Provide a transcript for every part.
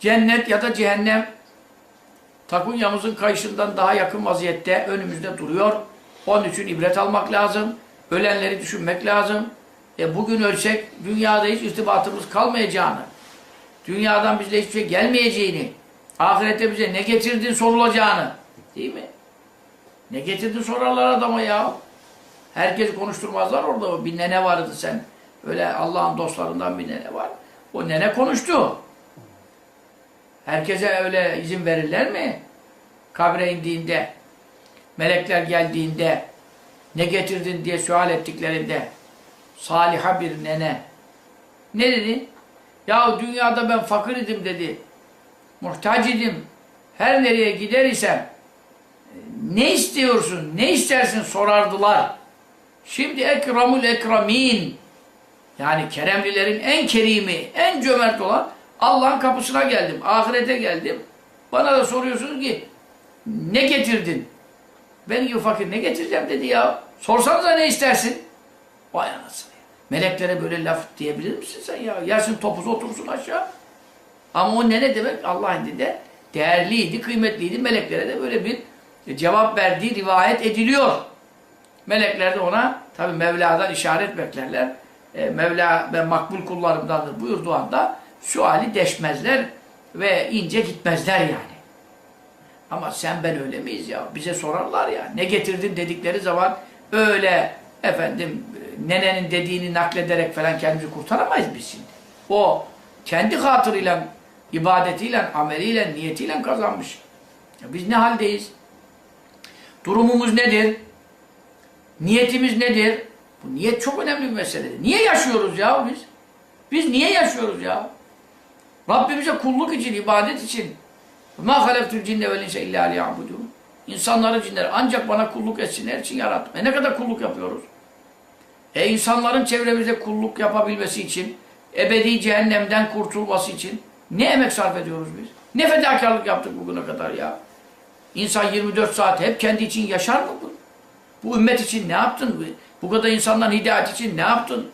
cennet ya da cehennem takunyamızın kayışından daha yakın vaziyette önümüzde duruyor. Onun için ibret almak lazım. Ölenleri düşünmek lazım. E bugün ölsek dünyada hiç irtibatımız kalmayacağını, dünyadan bizle hiçbir şey gelmeyeceğini, ahirette bize ne getirdin sorulacağını, değil mi? Ne getirdin sorarlar adama ya. Herkes konuşturmazlar orada. Bir nene vardı sen. Öyle Allah'ın dostlarından bir nene var. O nene konuştu. Herkese öyle izin verirler mi? Kabre indiğinde, melekler geldiğinde, ne getirdin diye sual ettiklerinde, saliha bir nene. Ne dedi? Ya dünyada ben fakir idim dedi. Muhtaç idim. Her nereye gider isem, ne istiyorsun, ne istersin sorardılar. Şimdi ekramul ekramin, yani keremlilerin en kerimi, en cömert olan Allah'ın kapısına geldim, ahirete geldim. Bana da soruyorsunuz ki ne getirdin? Ben gibi fakir ne getireceğim dedi ya. Sorsanıza ne istersin? Vay anasını. Meleklere böyle laf diyebilir misin sen ya? Yersin topuz otursun aşağı. Ama o ne ne demek? Allah indinde değerliydi, kıymetliydi. Meleklere de böyle bir cevap verdiği rivayet ediliyor. Melekler de ona tabi Mevla'dan işaret beklerler. E, Mevla ben makbul kullarımdandır buyurduğu anda suali deşmezler ve ince gitmezler yani. Ama sen ben öyle miyiz ya? Bize sorarlar ya. Ne getirdin dedikleri zaman öyle efendim nenenin dediğini naklederek falan kendimizi kurtaramayız biz şimdi. O kendi hatırıyla, ibadetiyle, ameliyle, niyetiyle kazanmış. Ya biz ne haldeyiz? Durumumuz nedir? Niyetimiz nedir? Bu niyet çok önemli bir meseledir. Niye yaşıyoruz ya biz? Biz niye yaşıyoruz ya? Rabbimize kulluk için, ibadet için. مَا خَلَقْتُ الْجِنَّ وَالْاِنْسَ اِلَّا لِيَعْبُدُونَ İnsanları, cinleri ancak bana kulluk etsinler için yarattım. E ne kadar kulluk yapıyoruz? E insanların çevremizde kulluk yapabilmesi için, ebedi cehennemden kurtulması için ne emek sarf ediyoruz biz? Ne fedakarlık yaptık bugüne kadar ya? İnsan 24 saat hep kendi için yaşar mı bu? Bu ümmet için ne yaptın? Bu kadar insanların hidayet için ne yaptın?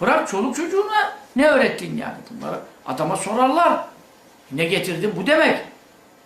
Bırak çoluk çocuğuna ne öğrettin yani bunları? Adama sorarlar. Ne getirdin? Bu demek.